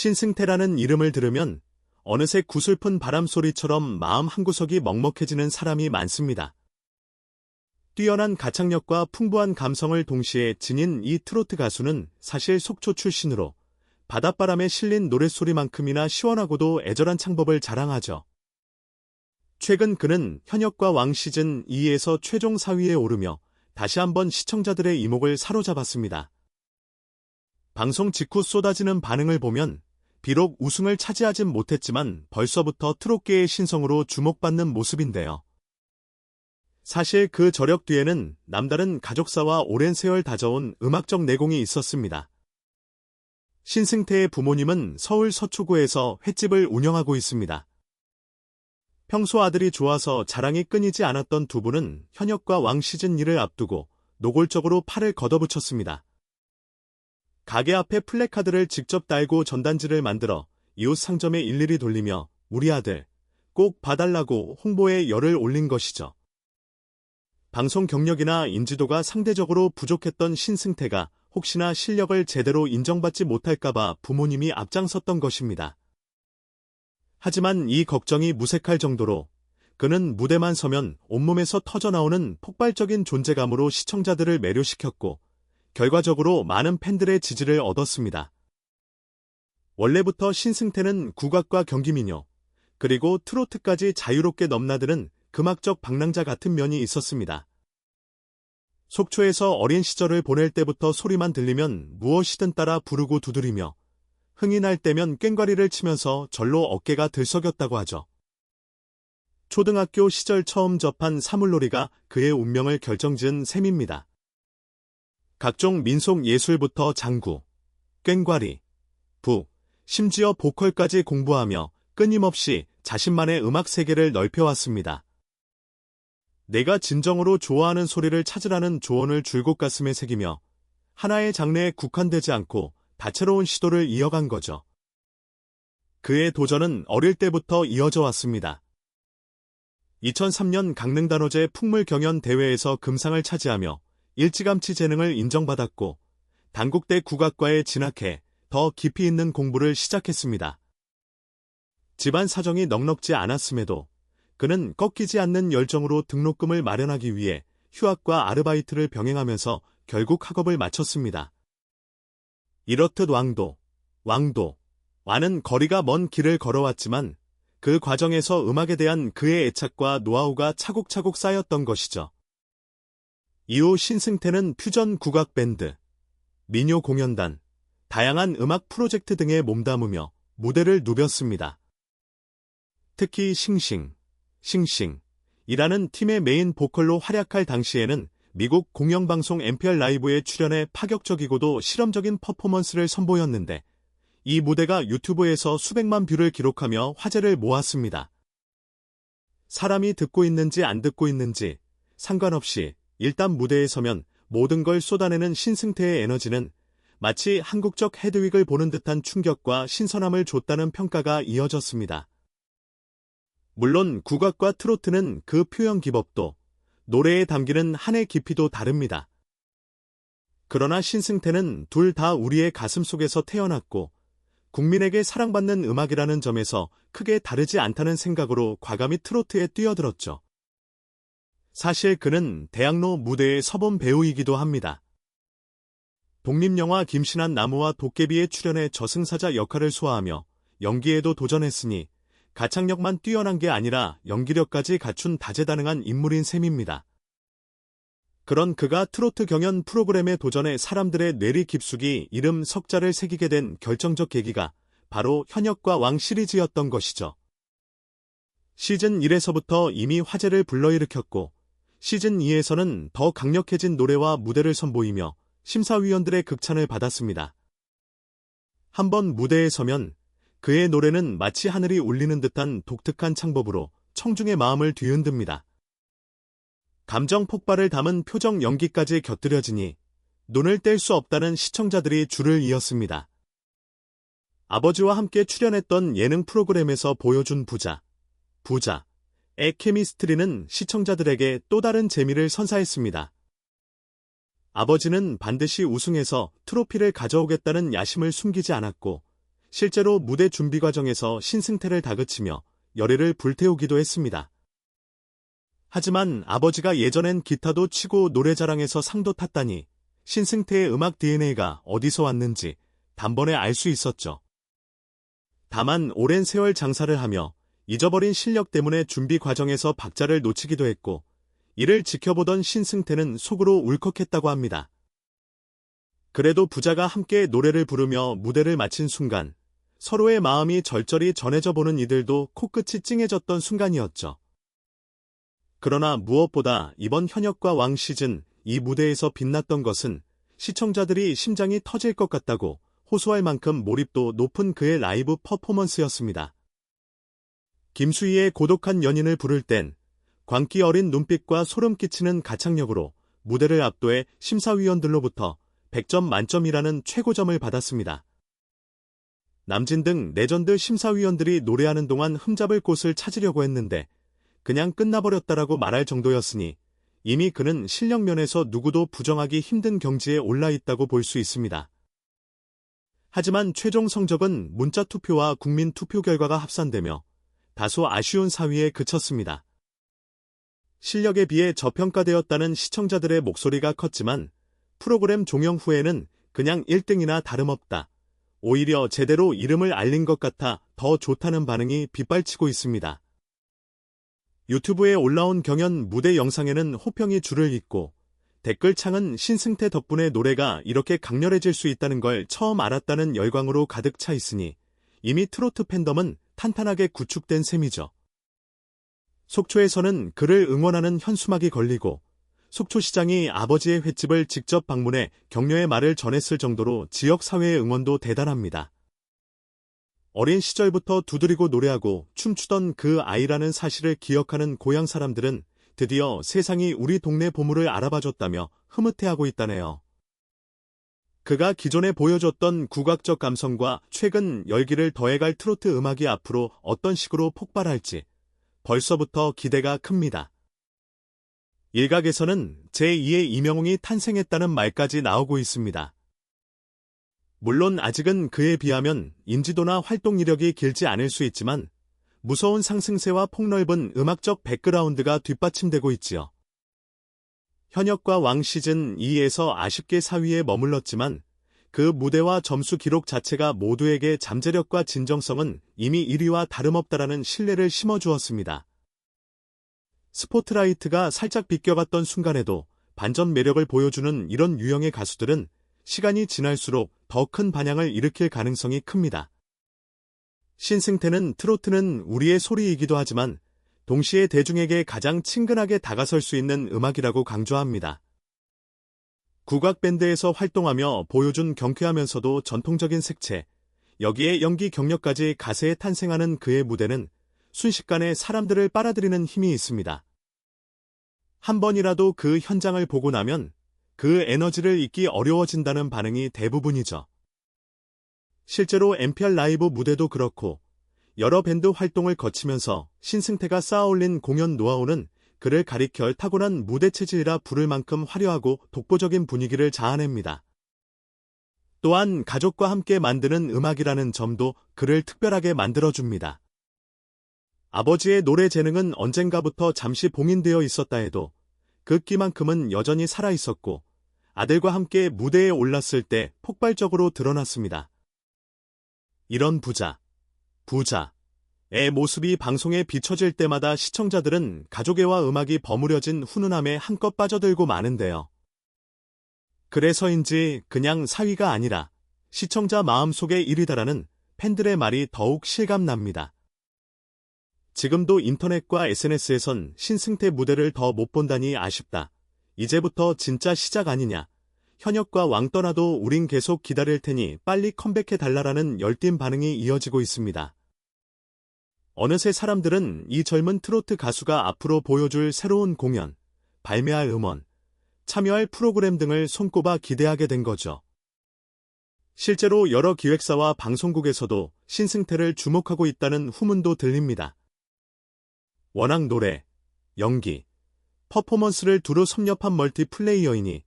신승태라는 이름을 들으면 어느새 구슬픈 바람소리처럼 마음 한구석이 먹먹해지는 사람이 많습니다. 뛰어난 가창력과 풍부한 감성을 동시에 지닌 이 트로트 가수는 사실 속초 출신으로 바닷바람에 실린 노랫소리만큼이나 시원하고도 애절한 창법을 자랑하죠. 최근 그는 현역과 왕 시즌 2에서 최종 4위에 오르며 다시 한번 시청자들의 이목을 사로잡았습니다. 방송 직후 쏟아지는 반응을 보면 비록 우승을 차지하진 못했지만 벌써부터 트롯계의 신성으로 주목받는 모습인데요. 사실 그 저력 뒤에는 남다른 가족사와 오랜 세월 다져온 음악적 내공이 있었습니다. 신승태의 부모님은 서울 서초구에서 횟집을 운영하고 있습니다. 평소 아들이 좋아서 자랑이 끊이지 않았던 두 분은 현역과 왕 시즌 1을 앞두고 노골적으로 팔을 걷어붙였습니다. 가게 앞에 플래카드를 직접 달고 전단지를 만들어 이웃 상점에 일일이 돌리며 우리 아들 꼭 봐달라고 홍보에 열을 올린 것이죠. 방송 경력이나 인지도가 상대적으로 부족했던 신승태가 혹시나 실력을 제대로 인정받지 못할까봐 부모님이 앞장섰던 것입니다. 하지만 이 걱정이 무색할 정도로 그는 무대만 서면 온몸에서 터져나오는 폭발적인 존재감으로 시청자들을 매료시켰고 결과적으로 많은 팬들의 지지를 얻었습니다. 원래부터 신승태는 국악과 경기민요, 그리고 트로트까지 자유롭게 넘나드는 금악적 방랑자 같은 면이 있었습니다. 속초에서 어린 시절을 보낼 때부터 소리만 들리면 무엇이든 따라 부르고 두드리며 흥이 날 때면 꽹과리를 치면서 절로 어깨가 들썩였다고 하죠. 초등학교 시절 처음 접한 사물놀이가 그의 운명을 결정지은 셈입니다. 각종 민속 예술부터 장구, 꽹과리, 부, 심지어 보컬까지 공부하며 끊임없이 자신만의 음악 세계를 넓혀왔습니다. 내가 진정으로 좋아하는 소리를 찾으라는 조언을 줄곧 가슴에 새기며 하나의 장르에 국한되지 않고 다채로운 시도를 이어간 거죠. 그의 도전은 어릴 때부터 이어져 왔습니다. 2003년 강릉단오제 풍물경연 대회에서 금상을 차지하며 일찌감치 재능을 인정받았고 단국대 국악과에 진학해 더 깊이 있는 공부를 시작했습니다. 집안 사정이 넉넉지 않았음에도 그는 꺾이지 않는 열정으로 등록금을 마련하기 위해 휴학과 아르바이트를 병행하면서 결국 학업을 마쳤습니다. 이렇듯 왕도, 왕도, 와는 거리가 먼 길을 걸어왔지만 그 과정에서 음악에 대한 그의 애착과 노하우가 차곡차곡 쌓였던 것이죠. 이후 신승태는 퓨전 국악 밴드, 민요 공연단, 다양한 음악 프로젝트 등에 몸담으며 무대를 누볐습니다. 특히 싱싱, 싱싱이라는 팀의 메인 보컬로 활약할 당시에는 미국 공영방송 NPR 라이브에 출연해 파격적이고도 실험적인 퍼포먼스를 선보였는데 이 무대가 유튜브에서 수백만 뷰를 기록하며 화제를 모았습니다. 사람이 듣고 있는지 안 듣고 있는지 상관없이 일단 무대에 서면 모든 걸 쏟아내는 신승태의 에너지는 마치 한국적 헤드윅을 보는 듯한 충격과 신선함을 줬다는 평가가 이어졌습니다. 물론 국악과 트로트는 그 표현 기법도 노래에 담기는 한의 깊이도 다릅니다. 그러나 신승태는 둘 다 우리의 가슴 속에서 태어났고 국민에게 사랑받는 음악이라는 점에서 크게 다르지 않다는 생각으로 과감히 트로트에 뛰어들었죠. 사실 그는 대학로 무대에 서본 배우이기도 합니다. 독립영화 김신한 나무와 도깨비에 출연해 저승사자 역할을 소화하며 연기에도 도전했으니 가창력만 뛰어난 게 아니라 연기력까지 갖춘 다재다능한 인물인 셈입니다. 그런 그가 트로트 경연 프로그램에 도전해 사람들의 뇌리 깊숙이 이름 석자를 새기게 된 결정적 계기가 바로 현역과 왕 시리즈였던 것이죠. 시즌 1에서부터 이미 화제를 불러일으켰고 시즌 2에서는 더 강력해진 노래와 무대를 선보이며 심사위원들의 극찬을 받았습니다. 한번 무대에 서면 그의 노래는 마치 하늘이 울리는 듯한 독특한 창법으로 청중의 마음을 뒤흔듭니다. 감정 폭발을 담은 표정 연기까지 곁들여지니 눈을 뗄 수 없다는 시청자들이 줄을 이었습니다. 아버지와 함께 출연했던 예능 프로그램에서 보여준 부자, 부자, 의 케미스트리는 시청자들에게 또 다른 재미를 선사했습니다. 아버지는 반드시 우승해서 트로피를 가져오겠다는 야심을 숨기지 않았고 실제로 무대 준비 과정에서 신승태를 다그치며 열애를 불태우기도 했습니다. 하지만 아버지가 예전엔 기타도 치고 노래 자랑에서 상도 탔다니 신승태의 음악 DNA가 어디서 왔는지 단번에 알 수 있었죠. 다만 오랜 세월 장사를 하며 잊어버린 실력 때문에 준비 과정에서 박자를 놓치기도 했고 이를 지켜보던 신승태는 속으로 울컥했다고 합니다. 그래도 부자가 함께 노래를 부르며 무대를 마친 순간 서로의 마음이 절절히 전해져 보는 이들도 코끝이 찡해졌던 순간이었죠. 그러나 무엇보다 이번 현역과 왕 시즌 이 무대에서 빛났던 것은 시청자들이 심장이 터질 것 같다고 호소할 만큼 몰입도 높은 그의 라이브 퍼포먼스였습니다. 김수희의 고독한 연인을 부를 땐 광기 어린 눈빛과 소름 끼치는 가창력으로 무대를 압도해 심사위원들로부터 100점 만점이라는 최고점을 받았습니다. 남진 등 레전드 심사위원들이 노래하는 동안 흠잡을 곳을 찾으려고 했는데 그냥 끝나버렸다라고 말할 정도였으니 이미 그는 실력 면에서 누구도 부정하기 힘든 경지에 올라 있다고 볼 수 있습니다. 하지만 최종 성적은 문자 투표와 국민 투표 결과가 합산되며 다소 아쉬운 사위에 그쳤습니다. 실력에 비해 저평가되었다는 시청자들의 목소리가 컸지만 프로그램 종영 후에는 그냥 1등이나 다름없다. 오히려 제대로 이름을 알린 것 같아 더 좋다는 반응이 빗발치고 있습니다. 유튜브에 올라온 경연 무대 영상에는 호평이 줄을 잇고 댓글창은 신승태 덕분에 노래가 이렇게 강렬해질 수 있다는 걸 처음 알았다는 열광으로 가득 차 있으니 이미 트로트 팬덤은 탄탄하게 구축된 셈이죠. 속초에서는 그를 응원하는 현수막이 걸리고 속초시장이 아버지의 횟집을 직접 방문해 격려의 말을 전했을 정도로 지역사회의 응원도 대단합니다. 어린 시절부터 두드리고 노래하고 춤추던 그 아이라는 사실을 기억하는 고향 사람들은 드디어 세상이 우리 동네 보물을 알아봐줬다며 흐뭇해하고 있다네요. 그가 기존에 보여줬던 국악적 감성과 최근 열기를 더해갈 트로트 음악이 앞으로 어떤 식으로 폭발할지 벌써부터 기대가 큽니다. 일각에서는 제2의 이명웅이 탄생했다는 말까지 나오고 있습니다. 물론 아직은 그에 비하면 인지도나 활동 이력이 길지 않을 수 있지만 무서운 상승세와 폭넓은 음악적 백그라운드가 뒷받침되고 있지요. 현역과 왕 시즌 2에서 아쉽게 4위에 머물렀지만 그 무대와 점수 기록 자체가 모두에게 잠재력과 진정성은 이미 1위와 다름없다라는 신뢰를 심어주었습니다. 스포트라이트가 살짝 비껴갔던 순간에도 반전 매력을 보여주는 이런 유형의 가수들은 시간이 지날수록 더 큰 반향을 일으킬 가능성이 큽니다. 신승태는 트로트는 우리의 소리이기도 하지만 동시에 대중에게 가장 친근하게 다가설 수 있는 음악이라고 강조합니다. 국악밴드에서 활동하며 보여준 경쾌하면서도 전통적인 색채, 여기에 연기 경력까지 가세에 탄생하는 그의 무대는 순식간에 사람들을 빨아들이는 힘이 있습니다. 한 번이라도 그 현장을 보고 나면 그 에너지를 잊기 어려워진다는 반응이 대부분이죠. 실제로 NPR 라이브 무대도 그렇고 여러 밴드 활동을 거치면서 신승태가 쌓아올린 공연 노하우는 그를 가리켜 타고난 무대 체질이라 부를 만큼 화려하고 독보적인 분위기를 자아냅니다. 또한 가족과 함께 만드는 음악이라는 점도 그를 특별하게 만들어줍니다. 아버지의 노래 재능은 언젠가부터 잠시 봉인되어 있었다 해도 그 끼만큼은 여전히 살아있었고 아들과 함께 무대에 올랐을 때 폭발적으로 드러났습니다. 이런 부자, 부자의 모습이 방송에 비춰질 때마다 시청자들은 가족애와 음악이 버무려진 훈훈함에 한껏 빠져들고 마는데요. 그래서인지 그냥 사위가 아니라 시청자 마음속의 1위다라는 팬들의 말이 더욱 실감납니다. 지금도 인터넷과 SNS에선 신승태 무대를 더 못 본다니 아쉽다. 이제부터 진짜 시작 아니냐. 현역과 왕 떠나도 우린 계속 기다릴 테니 빨리 컴백해달라라는 열띤 반응이 이어지고 있습니다. 어느새 사람들은 이 젊은 트로트 가수가 앞으로 보여줄 새로운 공연, 발매할 음원, 참여할 프로그램 등을 손꼽아 기대하게 된 거죠. 실제로 여러 기획사와 방송국에서도 신승태를 주목하고 있다는 후문도 들립니다. 워낙 노래, 연기, 퍼포먼스를 두루 섭렵한 멀티플레이어이니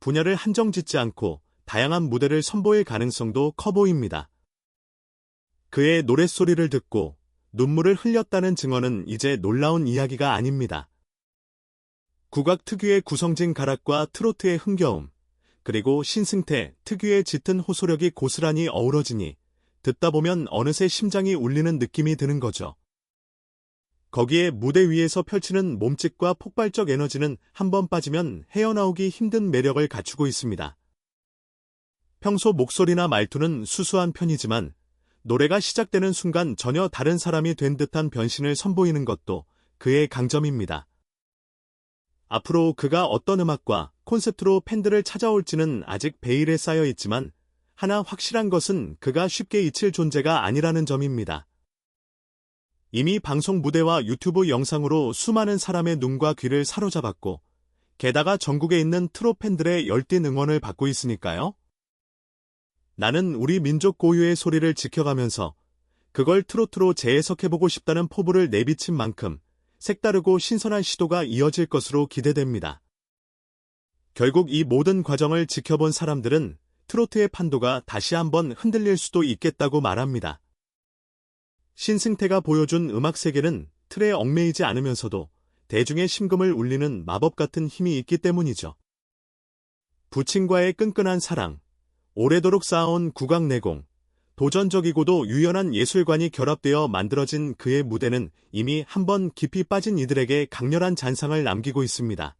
분야를 한정짓지 않고 다양한 무대를 선보일 가능성도 커 보입니다. 그의 노랫소리를 듣고 눈물을 흘렸다는 증언은 이제 놀라운 이야기가 아닙니다. 국악 특유의 구성진 가락과 트로트의 흥겨움, 그리고 신승태 특유의 짙은 호소력이 고스란히 어우러지니 듣다 보면 어느새 심장이 울리는 느낌이 드는 거죠. 거기에 무대 위에서 펼치는 몸짓과 폭발적 에너지는 한 번 빠지면 헤어나오기 힘든 매력을 갖추고 있습니다. 평소 목소리나 말투는 수수한 편이지만 노래가 시작되는 순간 전혀 다른 사람이 된 듯한 변신을 선보이는 것도 그의 강점입니다. 앞으로 그가 어떤 음악과 콘셉트로 팬들을 찾아올지는 아직 베일에 쌓여 있지만 하나 확실한 것은 그가 쉽게 잊힐 존재가 아니라는 점입니다. 이미 방송 무대와 유튜브 영상으로 수많은 사람의 눈과 귀를 사로잡았고 게다가 전국에 있는 트로 팬들의 열띤 응원을 받고 있으니까요. 나는 우리 민족 고유의 소리를 지켜가면서 그걸 트로트로 재해석해보고 싶다는 포부를 내비친 만큼 색다르고 신선한 시도가 이어질 것으로 기대됩니다. 결국 이 모든 과정을 지켜본 사람들은 트로트의 판도가 다시 한번 흔들릴 수도 있겠다고 말합니다. 신승태가 보여준 음악 세계는 틀에 얽매이지 않으면서도 대중의 심금을 울리는 마법 같은 힘이 있기 때문이죠. 부친과의 끈끈한 사랑, 오래도록 쌓아온 국악내공, 도전적이고도 유연한 예술관이 결합되어 만들어진 그의 무대는 이미 한 번 깊이 빠진 이들에게 강렬한 잔상을 남기고 있습니다.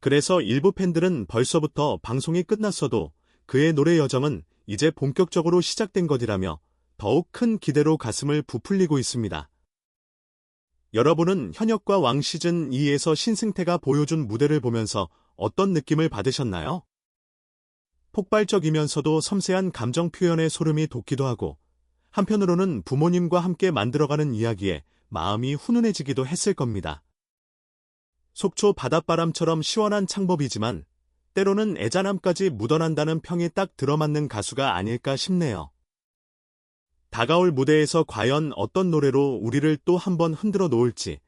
그래서 일부 팬들은 벌써부터 방송이 끝났어도 그의 노래 여정은 이제 본격적으로 시작된 것이라며 더욱 큰 기대로 가슴을 부풀리고 있습니다. 여러분은 현역과 왕 시즌 2에서 신승태가 보여준 무대를 보면서 어떤 느낌을 받으셨나요? 폭발적이면서도 섬세한 감정 표현에 소름이 돋기도 하고 한편으로는 부모님과 함께 만들어가는 이야기에 마음이 훈훈해지기도 했을 겁니다. 속초 바닷바람처럼 시원한 창법이지만 때로는 애잔함까지 묻어난다는 평이 딱 들어맞는 가수가 아닐까 싶네요. 다가올 무대에서 과연 어떤 노래로 우리를 또 한번 흔들어 놓을지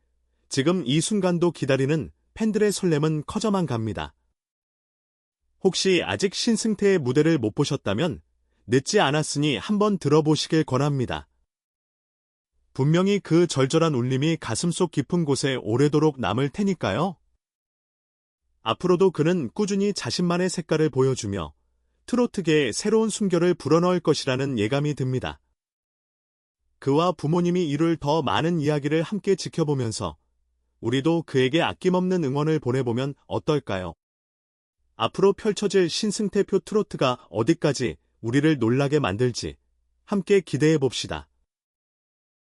지금 이 순간도 기다리는 팬들의 설렘은 커져만 갑니다. 혹시 아직 신승태의 무대를 못 보셨다면 늦지 않았으니 한번 들어보시길 권합니다. 분명히 그 절절한 울림이 가슴속 깊은 곳에 오래도록 남을 테니까요. 앞으로도 그는 꾸준히 자신만의 색깔을 보여주며 트로트계의 새로운 숨결을 불어넣을 것이라는 예감이 듭니다. 그와 부모님이 이룰 더 많은 이야기를 함께 지켜보면서 우리도 그에게 아낌없는 응원을 보내보면 어떨까요? 앞으로 펼쳐질 신승태표 트로트가 어디까지 우리를 놀라게 만들지 함께 기대해 봅시다.